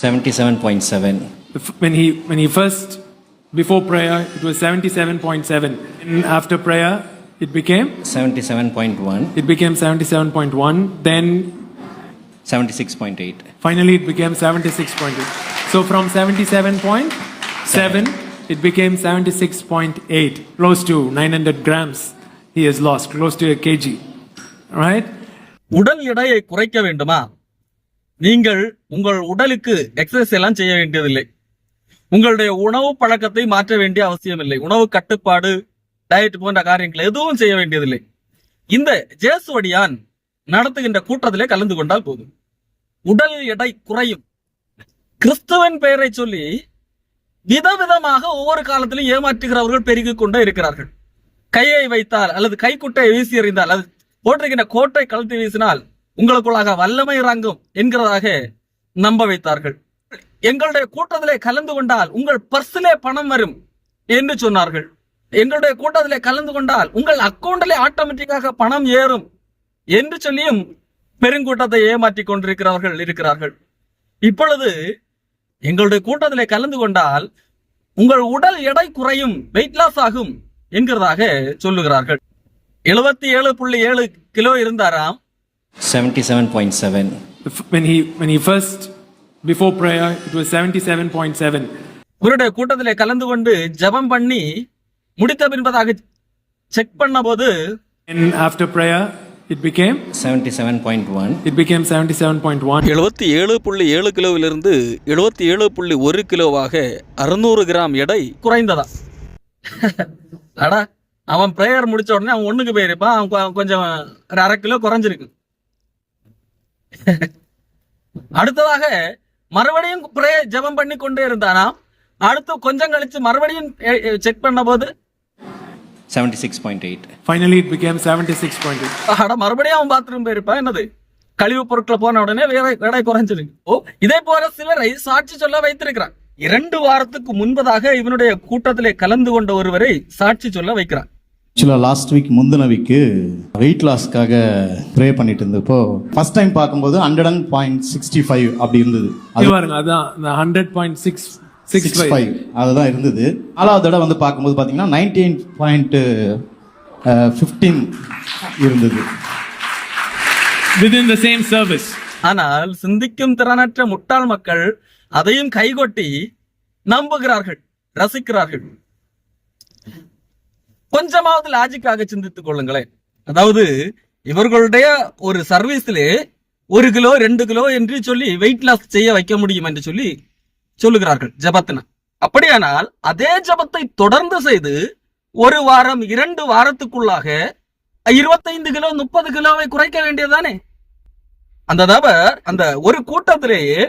77.7. Bef- When he, when he first, before prayer, it was 77.7. And after prayer, it became, 77.1. it became 77.1. Then 76.8. finally it became 76.8. So from 77.7, it became 76.8. Close to 900 grams he has lost, close to a kg. Right? உடல் எடையை குறைக்க வேண்டுமா நீங்கள் உங்கள் உடலுக்கு exercise எல்லாம் செய்ய வேண்டியதில்லை. உங்களுடைய உணவு பழக்கத்தை மாற்ற வேண்டிய அவசியம் இல்லை உணவு கட்டுப்பாடு டயட் போன்ற காரியங்கள் எதுவும் செய்ய வேண்டியதில்லை. இந்த ஜேசுவடியான் நடத்துகின்ற கூட்டத்திலே கலந்து கொண்டால் போதும். உடல் எடை குறையும். கிறிஸ்துவின் பெயரை சொல்லி விதவிதமாக ஒவ்வொரு காலத்திலும் ஏமாற்றுகிறவர்கள் பெருகிக் கொண்டே இருக்கிறார்கள். கையை வைத்தால் அல்லது கைக்குட்டையை வீசி எறிந்தால் அது போட்டிருக்கின்ற கோட்டை கழுத்து வீசினால் உங்களுக்குள்ளாக வல்லமை இறங்கும் என்கிறதாக நம்ப வைத்தார்கள். எங்களுடைய கூட்டத்திலே கலந்து கொண்டால் உங்கள் பர்சிலே பணம் வரும் என்று சொன்னார்கள். எங்களுடைய கூட்டத்திலே கலந்து கொண்டால் உங்கள் அக்கவுண்டிலே ஆட்டோமேட்டிக்காக பணம் ஏறும் என்று சொல்லியும் பெருங்கூட்டத்தை ஏமாற்றிக் கொண்டிருக்கிறவர்கள் இருக்கிறார்கள். இப்பொழுது எங்களுடைய கூட்டத்திலே கலந்து கொண்டால் உங்கள் உடல் எடை குறையும் வெயிட் லாஸ் ஆகும் என்கிறதாக சொல்லுகிறார்கள். எழுபத்தி ஏழு புள்ளி ஏழு கிலோ இருந்தாராம். 77.7. Bef- When he, when he first, before prayer, it was 77.7. இவருடைய கூட்டத்திலே கலந்து கொண்டு ஜெபம் பண்ணி முடித்த பின்பதாக செக் பண்ண போது And after prayer, it became, 77.1. it became 77.1. எழுபத்தி ஏழு புள்ளி ஏழு கிலோவிலிருந்து எழுபத்தி ஏழு புள்ளி ஒரு கிலோவாக அறுநூறு கிராம் எடை குறைந்ததா அடா அவன் பிரேயர் முடிச்ச உடனே அவன் ஒண்ணுக்கு போயிருப்பான் அவன் கொஞ்சம் ஒரு அரை கிலோ குறைஞ்சிருக்கு அடுத்ததாக மறுபடியும் பிரே ஜெபம் பண்ணி கொண்டே இருந்தானாம். அடுத்து கொஞ்சம் கழிச்சு மறுபடியும் செக் பண்ண போது 76.8. Finally, it became 76.8. அட மறுபடியும் அவன் பாத்ரூம் போயிருப்பான் என்னது? கழிவு பொருட்களை போன உடனே வேற எடை குறைஞ்சிருக்கு ஓ இதே போல சிலரை சாட்சி சொல்ல வைத்திருக்கிறான் இரண்டு வாரத்துக்கு முன்பதாக இவனுடைய கூட்டத்திலே கலந்து கொண்ட ஒருவரை சாட்சி சொல்ல வைக்கிறான் ஆக்சுவலாக லாஸ்ட் வீக் முந்தின வீக்கு வெயிட் லாஸ்க்காக ப்ரே பண்ணிட்டு இருந்தப்போ ஃபர்ஸ்ட் டைம் பார்க்கும்போது hundred and point sixty five அப்படி இருந்தது. அது இது பாருங்க அதான் hundred point six six five அதுதான் இருந்தது. நாலாவது தடவை வந்து பார்க்கும்போது பார்த்தீங்கன்னா நைன்டீன் பாயிண்ட் ஃபிஃப்டீன் இருந்தது. Within the same service. ஆனால் சிந்திக்கும் திறனற்ற முட்டாள் மக்கள் அதையும் கைகொட்டி நம்புகிறார்கள் ரசிக்கிறார்கள். கொஞ்சமாவது லாஜிக்காக சிந்தித்துக் கொள்ளுங்களேன். அதாவது இவர்களுடைய ஒரு சர்வீஸ்லே ஒரு கிலோ ரெண்டு கிலோ என்று சொல்லி வெயிட் லாஸ் செய்ய வைக்க முடியும் என்று சொல்லி சொல்லுகிறார்கள் ஜபத்தின அப்படியானால் அதே ஜபத்தை தொடர்ந்து செய்து ஒரு வாரம் இரண்டு வாரத்துக்குள்ளாக இருபத்தைந்து கிலோ முப்பது கிலோவை குறைக்க வேண்டியதுதானே? அந்த நபர் அந்த ஒரு கூட்டத்திலேயே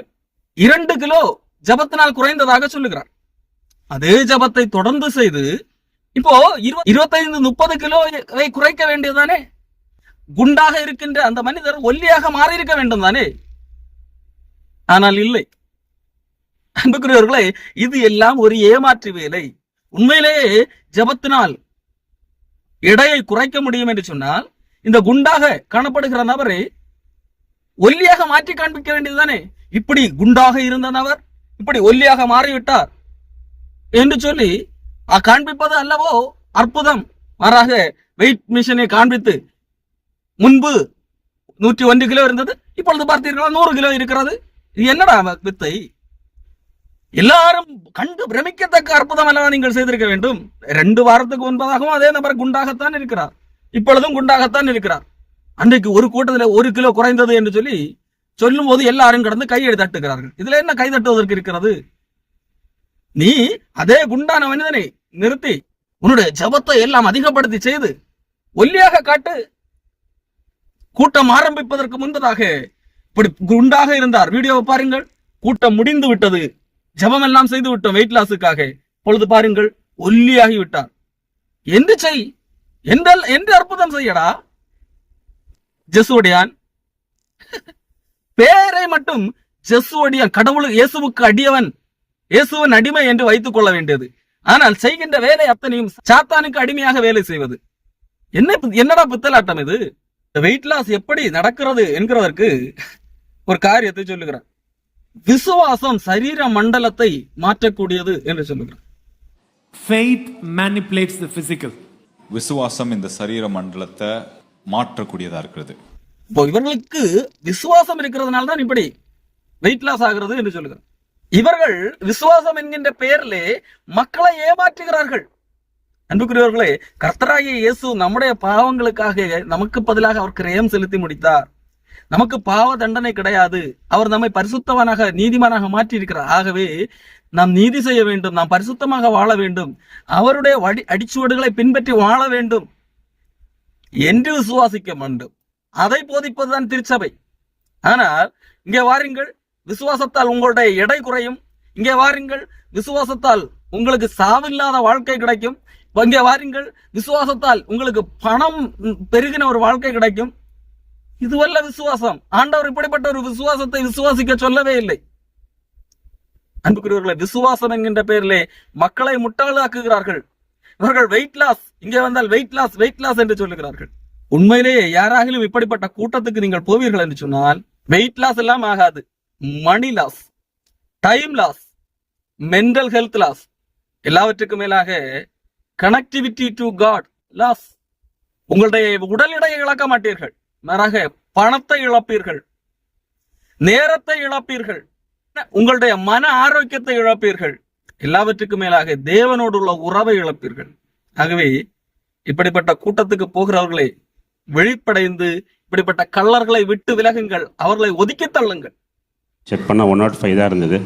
இரண்டு கிலோ ஜபத்தினால் குறைந்ததாக சொல்லுகிறார். அதே ஜபத்தை தொடர்ந்து செய்து இப்போ இருபது இருபத்தைந்து முப்பது கிலோவை குறைக்க வேண்டியதுதானே? குண்டாக இருக்கின்ற அந்த மனிதர் ஒல்லியாக மாறியிருக்க வேண்டும் தானே ஆனால் இல்லை. அன்புக்குரியவர்களே இது எல்லாம் ஒரு ஏமாற்று வேலை. உண்மையிலேயே ஜபத்தினால் எடையை குறைக்க முடியும் என்று சொன்னால் இந்த குண்டாக காணப்படுகிற நபரை ஒல்லியாக மாற்றி காண்பிக்க வேண்டியதுதானே? இப்படி குண்டாக இருந்த நபர் இப்படி ஒல்லியாக மாறிவிட்டார் என்று சொல்லி காண்பிப்பது அல்லவோ அற்புதம். மாறாக வெயிட் மிஷினை காண்பித்து முன்பு நூற்றி ஒன்று கிலோ இருந்தது இப்பொழுது பார்த்தீர்களா நூறு கிலோ இருக்கிறது. இது என்னடா வித்தை? எல்லாரும் கண்டு பிரமிக்கத்தக்க அற்புதம் அல்லவா நீங்கள் செய்திருக்க வேண்டும்? ரெண்டு வாரத்துக்கு முன்பதாகவும் அதே நபர் குண்டாகத்தான் இருக்கிறார். இப்பொழுதும் குண்டாகத்தான் இருக்கிறார். அன்றைக்கு ஒரு கூட்டத்தில் ஒரு கிலோ குறைந்தது என்று சொல்லி சொல்லும் போது எல்லாரும் கடந்து கையை தட்டுகிறார்கள். இதுல என்ன கை தட்டுவதற்கு இருக்கிறது? நீ அதே குண்டான மனிதனை நிறுத்தி உன்னுடைய ஜபத்தை எல்லாம் அதிகப்படுத்தி செய்து ஒல்லியாக காட்டு. கூட்டம் ஆரம்பிப்பதற்கு முன்பதாக இப்படி குண்டாக இருந்தார். வீடியோவை பாருங்கள். கூட்டம் முடிந்து விட்டது. ஜபம் எல்லாம் செய்து விட்டோம் வெயிட் லாஸுக்காக பொழுது பாருங்கள் ஒல்லியாகி விட்டார். எந்த செய்? எந்த எந்த அற்புதம் செய்யடா? ஜெசுவடியான். பேரை மட்டும் ஜெசுவடியான் கடவுள் இயேசுவுக்கு அடியவன் இயேசுவன் அடிமை என்று வைத்துக் கொள்ள வேண்டியது. ஆனால் செய்கின்ற வேலை அத்தனையும் சாத்தானுக்கு அடிமையாக வேலை செய்வது. என்ன என்னடா பித்தலாட்டம் இது? வெயிட் லாஸ் எப்படி நடக்கிறது என்கிறதற்கு ஒரு காரியத்தை சொல்லுகிறார். விசுவாசம் சரீர மண்டலத்தை மாற்றக்கூடியது என்று சொல்லுகிறார். Faith manipulates the physical. விசுவாசம் இந்த சரீர மண்டலத்தை மாற்றக்கூடியதா இருக்கிறது. இப்போ இவர்களுக்கு விசுவாசம் இருக்கிறதுனால தான் இப்படி வெயிட் லாஸ் ஆகிறது என்று சொல்லுகிறார். இவர்கள் விசுவாசம் என்கின்ற பெயரிலே மக்களை ஏமாற்றுகிறார்கள். அன்புக்குரியவர்களே கர்த்தராகிய இயேசு நம்முடைய பாவங்களுக்காக நமக்கு பதிலாக அவர் கிரயம் செலுத்தி முடித்தார். நமக்கு பாவ தண்டனை கிடையாது. அவர் நம்மை பரிசுத்தவனாக நீதிமானாக மாற்றி இருக்கிறார் ஆகவே நாம் நீதி செய்ய வேண்டும். நாம் பரிசுத்தமாக வாழ வேண்டும். அவருடைய வடி அடிச்சுவடுகளை பின்பற்றி வாழ வேண்டும். என்று விசுவாசிக்க வேண்டும். அதை போதிப்பதுதான் திருச்சபை. ஆனால் இங்கே வாருங்கள். விசுவாசத்தால் உங்களுடைய எடை குறையும். இங்கே வாருங்கள் விசுவாசத்தால் உங்களுக்கு சாவில்லாத வாழ்க்கை கிடைக்கும். இங்கே வாருங்கள் விசுவாசத்தால் உங்களுக்கு பணம் பெருகின ஒரு வாழ்க்கை கிடைக்கும். இதுவல்ல விசுவாசம். ஆண்டவர் இப்படிப்பட்ட ஒரு விசுவாசத்தை விசுவாசிக்க சொல்லவே இல்லை. அன்புக்குரியவர்களை விசுவாசம் என்கின்ற பெயரிலே மக்களை முட்டாளாக்குகிறார்கள். இவர்கள் வெயிட் லாஸ் இங்கே வந்தால் வெயிட் லாஸ் வெயிட் லாஸ் என்று சொல்லுகிறார்கள். உண்மையிலேயே யாராகிலும் இப்படிப்பட்ட கூட்டத்துக்கு நீங்கள் போவீர்கள் என்று சொன்னால் வெயிட் லாஸ் எல்லாம் ஆகாது. Money loss time loss mental health loss எல்லாவற்றுக்கும் மேலாக கனெக்டிவிட்டி டு காட் லாஸ் உங்களுடைய உடல் எடையை இழக்க மாட்டீர்கள். மாறாக பணத்தை இழப்பீர்கள். நேரத்தை இழப்பீர்கள். உங்களுடைய மன ஆரோக்கியத்தை இழப்பீர்கள். எல்லாவற்றுக்கும் மேலாக தேவனோடு உள்ள உறவை இழப்பீர்கள். ஆகவே இப்படிப்பட்ட கூட்டத்துக்கு போகிறவர்களை வெளிப்படைந்து இப்படிப்பட்ட கள்ளர்களை விட்டு விலகுங்கள். அவர்களை ஒதுக்கி தள்ளுங்கள். செக் பண்ணால் ஒன் நாட் ஃபைவ் தான் இருந்தது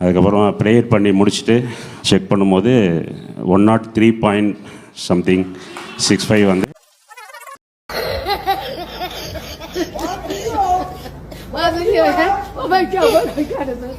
அதுக்கப்புறம் ப்ரேயர் பண்ணி முடிச்சுட்டு செக் பண்ணும்போது one naught three point something six five வந்து oh my god, oh my god. Oh